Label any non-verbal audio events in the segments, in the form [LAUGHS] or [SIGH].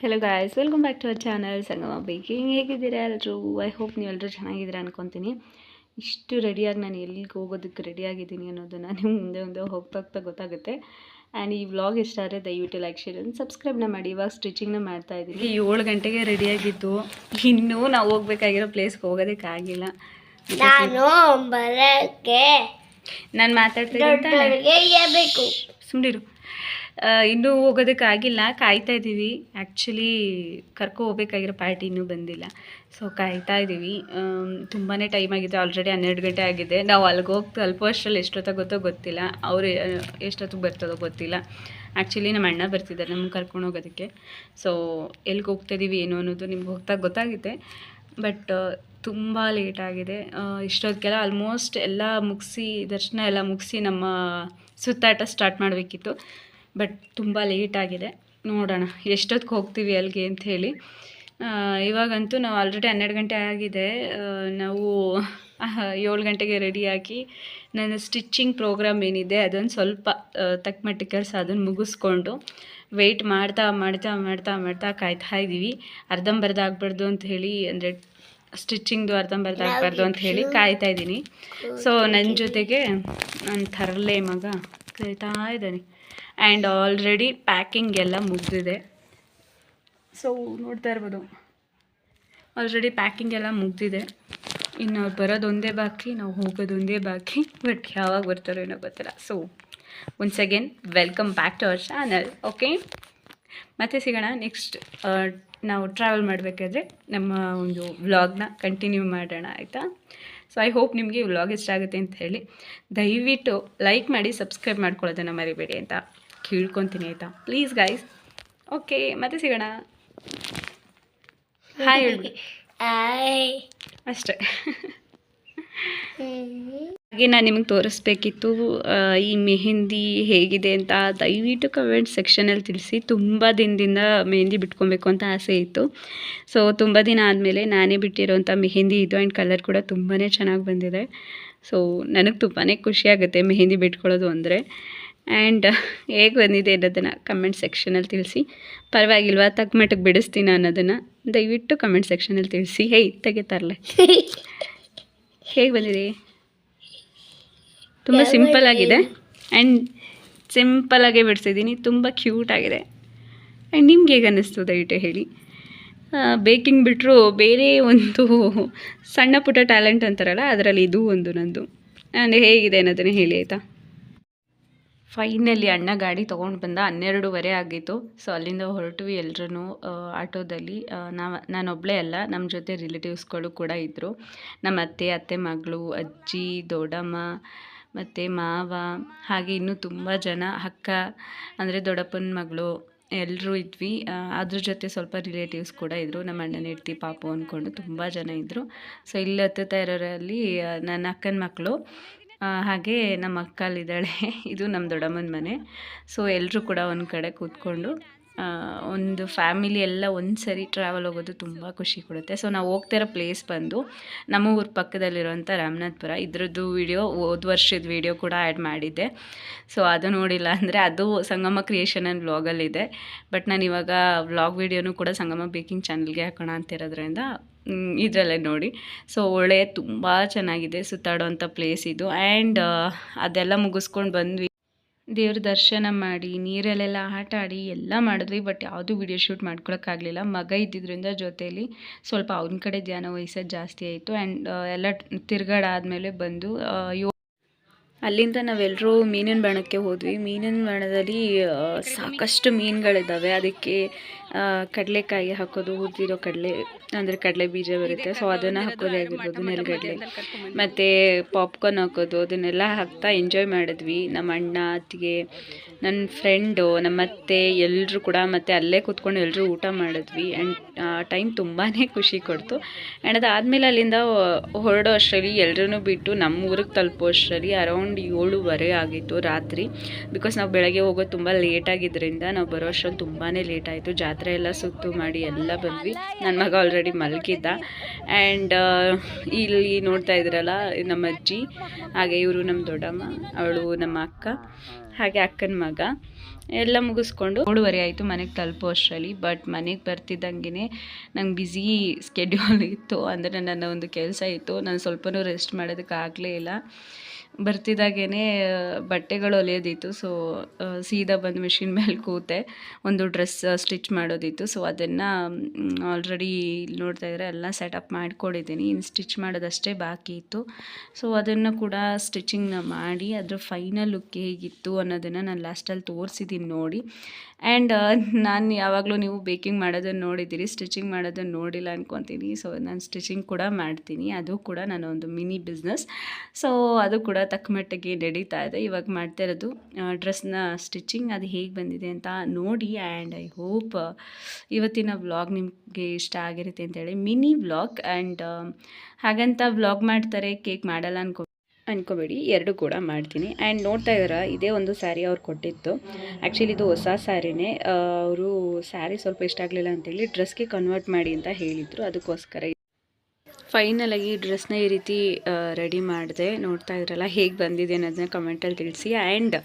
Hello guys welcome back to our channel Sangama baking ಹೇಗಿದ್ದೀರಾ ಎಲ್ಲರೂ I hope ನೀವೆಲ್ಲರೂ ಚೆನ್ನಾಗಿದ್ದೀರಾ ಅನ್ಕೊತೀನಿ. ಇಷ್ಟು ರೆಡಿಯಾಗಿ ನಾನು ಎಲ್ಲಿಗೆ ಹೋಗೋದಕ್ಕೆ ರೆಡಿಯಾಗಿದ್ದೀನಿ ಅನ್ನೋದನ್ನು [LAUGHS] ನೀವು ಮುಂದೆ ಮುಂದೆ ಹೋಗ್ತಾ ಹೋಗ್ತಾ ಗೊತ್ತಾಗುತ್ತೆ. ಆ್ಯಂಡ್ ಈ ವ್ಲಾಗ್ ಇಷ್ಟ ಆದರೆ ದಯವಿಟ್ಟು ಲೈಕ್ ಶೇರ್ ಸಬ್ಸ್ಕ್ರೈಬ್ನ ಮಾಡಿ. ಇವಾಗ ಸ್ಟಿಚಿಂಗ್ನ ಮಾಡ್ತಾ ಇದ್ದೀನಿ. ಏಳು ಗಂಟೆಗೆ ರೆಡಿಯಾಗಿದ್ದು ಇನ್ನೂ ನಾವು ಹೋಗ್ಬೇಕಾಗಿರೋ ಪ್ಲೇಸ್ಗೆ ಹೋಗೋದಕ್ಕಾಗಿಲ್ಲ ನಾನು ಬರಕ್ಕೆ ನಾನು ಇರಬೇಕು ಸುಮ್ಮನಿರು ಇನ್ನೂ ಹೋಗೋದಕ್ಕಾಗಿಲ್ಲ ಕಾಯ್ತಾ ಇದ್ದೀವಿ. ಆ್ಯಕ್ಚುಲಿ ಕರ್ಕೊ ಹೋಗ್ಬೇಕಾಗಿರೋ ಪಾರ್ಟಿ ಇನ್ನೂ ಬಂದಿಲ್ಲ. ಸೊ ಕಾಯ್ತಾ ಇದ್ದೀವಿ. ತುಂಬಾ ಟೈಮ್ ಆಗಿದೆ. ಆಲ್ರೆಡಿ ಹನ್ನೆರಡು ಗಂಟೆ ಆಗಿದೆ. ನಾವು ಅಲ್ಲಿಗೆ ಹೋಗಿ ತಲುಪೋ ಅಷ್ಟರಲ್ಲಿ ಎಷ್ಟೊತ್ತಾಗುತ್ತೋ ಗೊತ್ತಿಲ್ಲ. ಅವರು ಎಷ್ಟೊತ್ತಿಗೆ ಬರ್ತದೋ ಗೊತ್ತಿಲ್ಲ. ಆ್ಯಕ್ಚುಲಿ ನಮ್ಮ ಅಣ್ಣ ಬರ್ತಿದ್ದಾರೆ. ನಮ್ಗೆ ಕರ್ಕೊಂಡು ಹೋಗೋದಕ್ಕೆ. ಸೊ ಎಲ್ಲಿಗೆ ಹೋಗ್ತಾ ಇದ್ದೀವಿ ಏನು ಅನ್ನೋದು ನಿಮ್ಗೆ ಹೋಗ್ತಾ ಗೊತ್ತಾಗುತ್ತೆ. ಬಟ್ ತುಂಬ ಲೇಟ್ ಆಗಿದೆ. ಇಷ್ಟೊತ್ತಿಗೆಲ್ಲ ಆಲ್ಮೋಸ್ಟ್ ಎಲ್ಲ ಮುಗಿಸಿ, ದರ್ಶನ ಎಲ್ಲ ಮುಗಿಸಿ ನಮ್ಮ ಸುತ್ತಾಟ ಸ್ಟಾರ್ಟ್ ಮಾಡಬೇಕಿತ್ತು. ಬಟ್ ತುಂಬ ಲೇಟ್ ಆಗಿದೆ. ನೋಡೋಣ ಎಷ್ಟೊತ್ತಿಗೆ ಹೋಗ್ತೀವಿ ಅಲ್ಲಿಗೆ ಅಂತ ಹೇಳಿ. ಇವಾಗಂತೂ ನಾವು ಆಲ್ರೆಡಿ ಹನ್ನೆರಡು ಗಂಟೆ ಆಗಿದೆ. ನಾವು ಏಳು ಗಂಟೆಗೆ ರೆಡಿಯಾಗಿ ನನ್ನ ಸ್ಟಿಚ್ಚಿಂಗ್ ಪ್ರೋಗ್ರಾಮ್ ಏನಿದೆ ಅದೊಂದು ಸ್ವಲ್ಪ ತಕ್ಕ ಮಟ್ಟಿಗೆ ಅದನ್ನು ಮುಗಿಸ್ಕೊಂಡು ವೆಯ್ಟ್ ಮಾಡ್ತಾ ಮಾಡ್ತಾ ಮಾಡ್ತಾ ಮಾಡ್ತಾ ಕಾಯ್ತಾ ಇದ್ದೀವಿ ಅರ್ಧಂಬರ್ಧ ಆಗಬಾರ್ದು ಅಂತ ಹೇಳಿ, ಅಂದರೆ ಸ್ಟಿಚ್ಚಿಂಗ್ದು ಅರ್ಧಂಬರ್ಧ ಆಗಬಾರ್ದು ಅಂತ ಹೇಳಿ ಕಾಯ್ತಾ ಇದ್ದೀನಿ ಸೊ ನನ್ನ ಜೊತೆಗೆ ನಾನು ಥರಲೇ ಮಗ ಕಾಯ್ತಾ ಇದ್ದಾನೆ. ಆ್ಯಂಡ್ ಆಲ್ರೆಡಿ ಪ್ಯಾಕಿಂಗ್ ಎಲ್ಲ ಮುಗಿದಿದೆ. ಸೊ ನೋಡ್ತಾ ಇರ್ಬೋದು. ಆಲ್ರೆಡಿ ಪ್ಯಾಕಿಂಗ್ ಎಲ್ಲ ಮುಗಿದಿದೆ. ಇನ್ನು ಅವ್ರು ಬರೋದೊಂದೇ ಬಾಕಿ, ನಾವು ಹೋಗೋದೊಂದೇ ಬಾಕಿ. ಬಟ್ ಯಾವಾಗ ಬರ್ತಾರೋ ಏನೋ ಗೊತ್ತಿಲ್ಲ. So once again welcome back to our channel okay ಮತ್ತೆ ಸಿಗೋಣ. ನೆಕ್ಸ್ಟ್ ನಾವು ಟ್ರಾವೆಲ್ ಮಾಡಬೇಕಾದ್ರೆ ನಮ್ಮ ಒಂದು ವ್ಲಾಗ್ನ ಕಂಟಿನ್ಯೂ ಮಾಡೋಣ, ಆಯಿತಾ? ಸೊ ಐ ಹೋಪ್ ನಿಮಗೆ ವ್ಲಾಗ್ ಇಷ್ಟ ಆಗುತ್ತೆ ಅಂತ ಹೇಳಿ. ದಯವಿಟ್ಟು ಲೈಕ್ ಮಾಡಿ ಸಬ್ಸ್ಕ್ರೈಬ್ ಮಾಡ್ಕೊಳ್ಳೋದನ್ನು ಮರಿಬೇಡಿ ಅಂತ ಕೇಳ್ಕೊತೀನಿ ಆಯಿತಾ? ಪ್ಲೀಸ್ ಗೈಸ್ ಓಕೆ ಮತ್ತೆ ಸಿಗೋಣ. ಹಾಯ್ ಹೇಳಿ ಅಷ್ಟೇ. [LAUGHS] ಹಾಗೆ ನಾನು ನಿಮಗೆ ತೋರಿಸ್ಬೇಕಿತ್ತು ಈ ಮೆಹಂದಿ ಹೇಗಿದೆ ಅಂತ ದಯವಿಟ್ಟು ಕಮೆಂಟ್ ಸೆಕ್ಷನಲ್ಲಿ ತಿಳಿಸಿ. ತುಂಬ ದಿನದಿಂದ ಮೆಹಂದಿ ಬಿಟ್ಕೊಬೇಕು ಅಂತ ಆಸೆ ಇತ್ತು. ಸೊ ತುಂಬ ದಿನ ಆದಮೇಲೆ ನಾನೇ ಬಿಟ್ಟಿರೋಂಥ ಮೆಹಂದಿ ಇದು ಆ್ಯಂಡ್ ಕಲರ್ ಕೂಡ ತುಂಬಾ ಚೆನ್ನಾಗಿ ಬಂದಿದೆ. ಸೊ ನನಗೆ ತುಂಬಾ ಖುಷಿಯಾಗುತ್ತೆ ಮೆಹಂದಿ ಬಿಟ್ಕೊಳ್ಳೋದು ಅಂದರೆ. ಆ್ಯಂಡ್ [LAUGHS] ಹೇಗೆ ಬಂದಿದೆ ಅನ್ನೋದನ್ನು ಕಮೆಂಟ್ ಸೆಕ್ಷನಲ್ಲಿ ತಿಳಿಸಿ. ಪರವಾಗಿಲ್ವಾ ತಕ್ಕ ಮಟ್ಟಕ್ಕೆ ಬಿಡಿಸ್ತೀನ ಅನ್ನೋದನ್ನು ದಯವಿಟ್ಟು ಕಮೆಂಟ್ ಸೆಕ್ಷನಲ್ಲಿ ತಿಳಿಸಿ. ಹೇಯ್ ತೆಗೆತಾರಲ್ಲ [LAUGHS] ಹೇಗೆ ಬಂದಿದೆ? ತುಂಬ ಸಿಂಪಲ್ ಆಗಿದೆ. ಆ್ಯಂಡ್ ಸಿಂಪಲಾಗೇ ಬಿಡಿಸಿದ್ದೀನಿ ತುಂಬ ಕ್ಯೂಟ್ ಆಗಿದೆ. ಆ್ಯಂಡ್ ನಿಮ್ಗೆ ಹೇಗೆ ಅನ್ನಿಸ್ತು ದಯವಿಟ್ಟು ಹೇಳಿ. ಬೇಕಿಂಗ್ ಬಿಟ್ಟರು ಬೇರೆ ಒಂದು [LAUGHS] ಸಣ್ಣ ಪುಟ್ಟ ಟ್ಯಾಲೆಂಟ್ ಅಂತಾರಲ್ಲ ಅದರಲ್ಲಿ ಇದು ಒಂದು ನಂದು. ನಾನು ಹೇಗಿದೆ ಅನ್ನೋದನ್ನು ಹೇಳಿ ಆಯಿತಾ? ಫೈನಲಿ ಅಣ್ಣ ಗಾಡಿ ತೊಗೊಂಡು ಬಂದ. ಹನ್ನೆರಡೂವರೆ ಆಗಿತ್ತು. ಸೊ ಅಲ್ಲಿಂದ ಹೊರಟ್ವಿ ಎಲ್ಲರೂ ಆಟೋದಲ್ಲಿ. ನಾವು ನಾನೊಬ್ಬಳೇ ಅಲ್ಲ ನಮ್ಮ ಜೊತೆ ರಿಲೇಟಿವ್ಸ್ಗಳು ಕೂಡ ಇದ್ದರು ನಮ್ಮ ಅತ್ತೆ ಅತ್ತೆ ಮಗಳು ಅಜ್ಜಿ ದೊಡ್ಡಮ್ಮ ಮತ್ತು ಮಾವ, ಹಾಗೆ ಇನ್ನೂ ತುಂಬ ಜನ, ಅಕ್ಕ, ಅಂದರೆ ದೊಡ್ಡಪ್ಪನ ಮಗಳು ಎಲ್ಲರೂ ಇದ್ವಿ. ಅದ್ರ ಜೊತೆ ಸ್ವಲ್ಪ ರಿಲೇಟಿವ್ಸ್ ಕೂಡ ಇದ್ದರು ನಮ್ಮ ಅಣ್ಣನ ಹೆಂಡ್ತಿ, ಪಾಪು ಅಂದ್ಕೊಂಡು ತುಂಬ ಜನ ಇದ್ದರು ಸೊ ಇಲ್ಲಿ ಹತ್ತುತ್ತಾ ಇರೋರಲ್ಲಿ ನನ್ನ ಅಕ್ಕನ ಮಕ್ಕಳು ಹಾಗೆ ನಮ್ಮ ಅಕ್ಕಲ್ಲಿದ್ದಾಳೆ. [LAUGHS] ಇದು ನಮ್ಮ ದೊಡ್ಡಮ್ಮನ ಮನೆ. ಸೊ ಎಲ್ಲರೂ ಕೂಡ ಒಂದು ಕಡೆ ಕೂತ್ಕೊಂಡು ಒಂದು ಫ್ಯಾಮಿಲಿ ಎಲ್ಲ ಒಂದು ಸರಿ ಟ್ರಾವೆಲ್ ಹೋಗೋದು ತುಂಬ ಖುಷಿ ಕೊಡುತ್ತೆ. ಸೊ ನಾವು ಹೋಗ್ತಿರೋ ಪ್ಲೇಸ್ ಬಂದು ನಮ್ಮ ಊರ ಪಕ್ಕದಲ್ಲಿರುವಂಥ ರಾಮನಾಥ್ಪುರ, ಇದರದ್ದು ವಿಡಿಯೋ ಹೋದ ವರ್ಷದ ವಿಡಿಯೋ ಕೂಡ ಆ್ಯಡ್ ಮಾಡಿದ್ದೆ. ಸೊ ಅದು ನೋಡಿಲ್ಲ ಅಂದರೆ ಅದು ಸಂಗಮ ಕ್ರಿಯೇಷನ್ ಆ್ಯಂಡ್ ವ್ಲಾಗಲ್ಲಿದೆ ಬಟ್ ನಾನು ಇವಾಗ ವ್ಲಾಗ್ ವಿಡಿಯೋನು ಕೂಡ ಸಂಗಮ ಬೇಕಿಂಗ್ ಚಾನಲ್ಗೆ ಹಾಕೋಣ ಅಂತಿರೋದ್ರಿಂದ ಇದರಲ್ಲೇ ನೋಡಿ. ಸೊ ಒಳ್ಳೆಯ ತುಂಬ ಚೆನ್ನಾಗಿದೆ ಸುತ್ತಾಡುವಂಥ ಪ್ಲೇಸ್ ಇದು. ಆ್ಯಂಡ್ ಅದೆಲ್ಲ ಮುಗಿಸ್ಕೊಂಡು ಬಂದ್ವಿ. ದೇವ್ರ ದರ್ಶನ ಮಾಡಿ, ನೀರಲ್ಲೆಲ್ಲ ಆಟ ಆಡಿ ಎಲ್ಲ ಮಾಡಿದ್ವಿ ಬಟ್ ಯಾವುದೂ ವಿಡಿಯೋ ಶೂಟ್ ಮಾಡ್ಕೊಳಕ್ಕಾಗಲಿಲ್ಲ ಮಗ ಇದ್ದಿದ್ದರಿಂದ ಜೊತೆಯಲ್ಲಿ ಸ್ವಲ್ಪ ಅವನ ಕಡೆ ಧ್ಯಾನ ವಹಿಸೋದು ಜಾಸ್ತಿ ಆಯಿತು. ಆ್ಯಂಡ್ ಎಲ್ಲ ತಿರ್ಗಾಡಾದ್ಮೇಲೆ ಬಂದು ಯೋ ಅಲ್ಲಿಂದ ನಾವೆಲ್ಲರೂ ಮೀನಿನ ಬಣಕ್ಕೆ ಹೋದ್ವಿ. ಮೀನಿನ ಬಣದಲ್ಲಿ ಆ, ಸಾಕಷ್ಟು ಮೀನುಗಳಿದ್ದಾವೆ ಅದಕ್ಕೆ ಕಡಲೆಕಾಯಿ ಹಾಕೋದು ಹುರಿದಿರೋ ಕಡಲೆ ಅಂದರೆ ಕಡಲೆ ಬೀಜ ಬರುತ್ತೆ. ಸೊ ಅದನ್ನು ಹಾಕೋದೇ ಆಗಿರ್ಬೋದು ನೆಲಗಡಲೆ. ಮತ್ತು ಪಾಪ್ಕಾರ್ನ್ ಹಾಕೋದು ಅದನ್ನೆಲ್ಲ ಹಾಕ್ತಾ ಎಂಜಾಯ್ ಮಾಡಿದ್ವಿ. ನಮ್ಮ ಅಣ್ಣ ಅತ್ತಿಗೆ ನನ್ನ ಫ್ರೆಂಡು ನಮ್ಮ ಅತ್ತೆ ಎಲ್ಲರೂ ಕೂಡ ಮತ್ತು ಅಲ್ಲೇ ಕೂತ್ಕೊಂಡು ಎಲ್ಲರೂ ಊಟ ಮಾಡಿದ್ವಿ. ಆ್ಯಂಡ್ ಟೈಮ್ ತುಂಬಾ ಖುಷಿ ಕೊಡ್ತು. ಆ್ಯಂಡ್ ಅದಾದಮೇಲೆ ಅಲ್ಲಿಂದ ಹೊರಡೋ ಅಷ್ಟರಲ್ಲಿ ಎಲ್ಲರೂ ಬಿಟ್ಟು ನಮ್ಮ ಊರಿಗೆ ತಲುಪೋ ಅಷ್ಟರಲ್ಲಿ ಅರೌಂಡ್ ಏಳುವರೆ ಆಗಿತ್ತು ರಾತ್ರಿ. ಬಿಕಾಸ್ ನಾವು ಬೆಳಗ್ಗೆ ಹೋಗೋದು ತುಂಬ ಲೇಟ್ ಆಗಿದ್ದರಿಂದ ನಾವು ಬರೋ ಅಷ್ಟರಲ್ಲಿ ತುಂಬಾ ಲೇಟ್ ಆಯಿತು. ಜಾತ್ರೆ ಎಲ್ಲ ಸುತ್ತು ಮಾಡಿ ಎಲ್ಲ ಬಂದ್ವಿ. ನನ್ನ ಮಗ ಆಲ್ರೆಡಿ ಮಲಗಿದ್ದ. ಆ್ಯಂಡ್ ಇಲ್ಲಿ ನೋಡ್ತಾ ಇದ್ರಲ್ಲ, ನಮ್ಮ ಅಜ್ಜಿ, ಹಾಗೆ ಇವರು ನಮ್ಮ ದೊಡ್ಡಮ್ಮ, ಅವಳು ನಮ್ಮ ಅಕ್ಕ, ಹಾಗೆ ಅಕ್ಕನ ಮಗ. ಎಲ್ಲ ಮುಗಿಸ್ಕೊಂಡು ಮೂರುವರೆ ಆಯಿತು ಮನೆಗೆ ತಲುಪೋ ಅಷ್ಟರಲ್ಲಿ ಬಟ್ ಮನೆಗೆ ಬರ್ತಿದ್ದಂಗೆ ನಂಗೆ ಬ್ಯುಸಿ ಸ್ಕೆಡ್ಯೂಲ್ ಇತ್ತು. ಅಂದರೆ ನನ್ನ ಒಂದು ಕೆಲಸ ಇತ್ತು. ನಾನು ಸ್ವಲ್ಪನೂ ರೆಸ್ಟ್ ಮಾಡೋದಕ್ಕೆ ಆಗಲೇ ಇಲ್ಲ ಬರ್ತಿದ್ದಾಗೇ ಬಟ್ಟೆಗಳು ಹೊಲಿಯೋದಿತ್ತು ಸೊ ಸೀದಾ ಬಂದು ಮಿಷಿನ್ ಮೇಲೆ ಕೂತೆ, ಒಂದು ಡ್ರೆಸ್ ಸ್ಟಿಚ್ ಮಾಡೋದಿತ್ತು. ಸೊ ಅದನ್ನು ಆಲ್ರೆಡಿ ನೋಡ್ತಾ ಇದ್ರೆ ಎಲ್ಲ ಸೆಟಪ್ ಮಾಡ್ಕೊಂಡಿದ್ದೀನಿ. ಇನ್ನು ಸ್ಟಿಚ್ ಮಾಡೋದಷ್ಟೇ ಬಾಕಿ ಇತ್ತು. ಸೊ ಅದನ್ನು ಕೂಡ ಸ್ಟಿಚಿಂಗ್ನ ಮಾಡಿ, ಅದರ ಫೈನಲ್ ಲುಕ್ ಹೇಗಿತ್ತು ಅನ್ನೋದನ್ನು ನಾನು ಲಾಸ್ಟಲ್ಲಿ ತೋರಿಸಿದ್ದೀನಿ ನೋಡಿ. ಆ್ಯಂಡ್ [LAUGHS] ನಾನು ಯಾವಾಗಲೂ ನೀವು ಬೇಕಿಂಗ್ ಮಾಡೋದನ್ನು ನೋಡಿದ್ದೀರಿ ಸ್ಟಿಚಿಂಗ್ ಮಾಡೋದನ್ನು ನೋಡಿಲ್ಲ ಅನ್ಕೊತೀನಿ. ಸೊ ನಾನು ಸ್ಟಿಚಿಂಗ್ ಕೂಡ ಮಾಡ್ತೀನಿ. ಅದು ಕೂಡ ನನ್ನ ಒಂದು ಮಿನಿ ಬಿಸ್ನೆಸ್ ಸೊ ಅದು ಕೂಡ ತಕ್ಕ ಮಟ್ಟಿಗೆ ನಡೀತಾ ಇದೆ. ಇವಾಗ ಮಾಡ್ತಾ ಇರೋದು ಡ್ರೆಸ್ನ ಸ್ಟಿಚಿಂಗ್ ಅದು ಹೇಗೆ ಬಂದಿದೆ ಅಂತ ನೋಡಿ. ಆ್ಯಂಡ್ ಐ ಹೋಪ್ ಇವತ್ತಿನ ವ್ಲಾಗ್ ನಿಮಗೆ ಇಷ್ಟ ಆಗಿರುತ್ತೆ ಅಂತೇಳಿ ಮಿನಿ ವ್ಲಾಗ್ ಆ್ಯಂಡ್ ಹಾಗಂತ ವ್ಲಾಗ್ ಮಾಡ್ತಾರೆ ಕೇಕ್ ಮಾಡಲ್ಲ ಅನ್ಕೊ ಅನ್ಕೋಬೇಡಿ, ಎರಡು ಕೂಡ ಮಾಡ್ತೀನಿ. ಆ್ಯಂಡ್ ನೋಡ್ತಾ ಇದ್ದೀರಾ, ಇದೇ ಒಂದು ಸ್ಯಾರಿ ಅವ್ರು ಕೊಟ್ಟಿತ್ತು ಆ್ಯಕ್ಚುಲಿ ಇದು ಹೊಸ ಸ್ಯಾರಿನೇ ಅವರು ಸ್ಯಾರಿ ಸ್ವಲ್ಪ ಇಷ್ಟ ಆಗಲಿಲ್ಲ ಅಂತೇಳಿ ಡ್ರೆಸ್ಗೆ ಕನ್ವರ್ಟ್ ಮಾಡಿ ಅಂತ ಹೇಳಿದರು. ಅದಕ್ಕೋಸ್ಕರ ಫೈನಲಾಗಿ ಡ್ರೆಸ್ನ ಈ ರೀತಿ ರೆಡಿ ಮಾಡಿದೆ. ನೋಡ್ತಾ ಇದ್ರಲ್ಲ, ಹೇಗೆ ಬಂದಿದೆ ಅನ್ನೋದನ್ನ ಕಮೆಂಟಲ್ಲಿ ತಿಳಿಸಿ. ಆ್ಯಂಡ್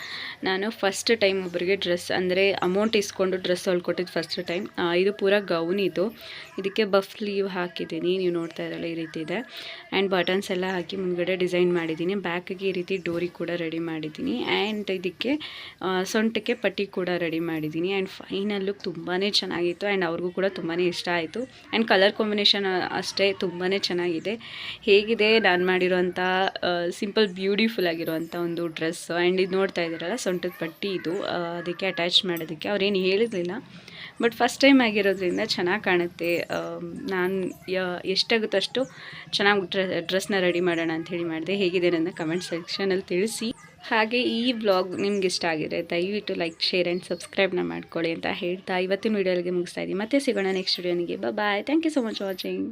ನಾನು ಫಸ್ಟ್ ಟೈಮ್ ಒಬ್ಬರಿಗೆ ಡ್ರೆಸ್ ಅಂದರೆ ಅಮೌಂಟ್ ಇಸ್ಕೊಂಡು ಡ್ರೆಸ್ ಹೊಲ್ಕೊಟ್ಟಿದ್ದು ಫಸ್ಟ್ ಟೈಮ್ ಇದು ಪೂರ ಗೌನ್ ಇದು. ಇದಕ್ಕೆ ಬಫ್ ಲೀವ್ ಹಾಕಿದ್ದೀನಿ. ನೀವು ನೋಡ್ತಾ ಇದ್ರಲ್ಲ ಈ ರೀತಿ ಇದೆ. ಆ್ಯಂಡ್ ಬಟನ್ಸ್ ಎಲ್ಲ ಹಾಕಿ ಮುಂದ್ಗಡೆ ಡಿಸೈನ್ ಮಾಡಿದ್ದೀನಿ. ಬ್ಯಾಕಿಗೆ ಈ ರೀತಿ ಡೋರಿ ಕೂಡ ರೆಡಿ ಮಾಡಿದ್ದೀನಿ. ಆ್ಯಂಡ್ ಇದಕ್ಕೆ ಸೊಂಟಕ್ಕೆ ಪಟ್ಟಿ ಕೂಡ ರೆಡಿ ಮಾಡಿದ್ದೀನಿ. ಆ್ಯಂಡ್ ಫೈನಲ್ ಲುಕ್ ತುಂಬಾ ಚೆನ್ನಾಗಿತ್ತು. ಆ್ಯಂಡ್ ಅವ್ರಿಗೂ ಕೂಡ ತುಂಬಾ ಇಷ್ಟ ಆಯಿತು. ಆ್ಯಂಡ್ ಕಲರ್ ಕಾಂಬಿನೇಷನ್ ಅಷ್ಟೇ ತುಂಬಾ ಚೆನ್ನಾಗಿದೆ. ಹೇಗಿದೆ ನಾನು ಮಾಡಿರೋಂಥ ಸಿಂಪಲ್ ಬ್ಯೂಟಿಫುಲ್ ಆಗಿರುವಂಥ ಒಂದು ಡ್ರೆಸ್ ಆ್ಯಂಡ್ ಇದು ನೋಡ್ತಾ ಇದ್ದೀರಲ್ಲ, ಸೊಂಟದ ಪಟ್ಟಿ ಇದು. ಅದಕ್ಕೆ ಅಟ್ಯಾಚ್ ಮಾಡೋದಕ್ಕೆ ಅವ್ರೇನು ಹೇಳಿರಲಿಲ್ಲ ಬಟ್ ಫಸ್ಟ್ ಟೈಮ್ ಆಗಿರೋದ್ರಿಂದ ಚೆನ್ನಾಗಿ ಕಾಣುತ್ತೆ. ನಾನು ಎಷ್ಟಾಗುತ್ತೋ ಅಷ್ಟು ಚೆನ್ನಾಗಿ ಡ್ರೆ ಡ್ರೆಸ್ನ ರೆಡಿ ಮಾಡೋಣ ಅಂತ ಹೇಳಿ ಮಾಡಿದೆ. ಹೇಗಿದೆ ನನ್ನ ಕಮೆಂಟ್ ಸೆಕ್ಷನಲ್ಲಿ ತಿಳಿಸಿ. ಹಾಗೆ ಈ ಬ್ಲಾಗ್ ನಿಮ್ಗೆ ಇಷ್ಟ ಆಗಿದೆ ದಯವಿಟ್ಟು ಲೈಕ್ ಶೇರ್ ಆ್ಯಂಡ್ ಸಬ್ಸ್ಕ್ರೈಬ್ನ ಮಾಡ್ಕೊಳ್ಳಿ ಅಂತ ಹೇಳ್ತಾ ಇವತ್ತಿನ ವೀಡಿಯೋಗೆ ಮುಗಿಸ್ತಾ ಇದ್ದೀನಿ. ಮತ್ತೆ ಸಿಗೋಣ next ವೀಡಿಯೋನಿಗೆ bye thank you so much watching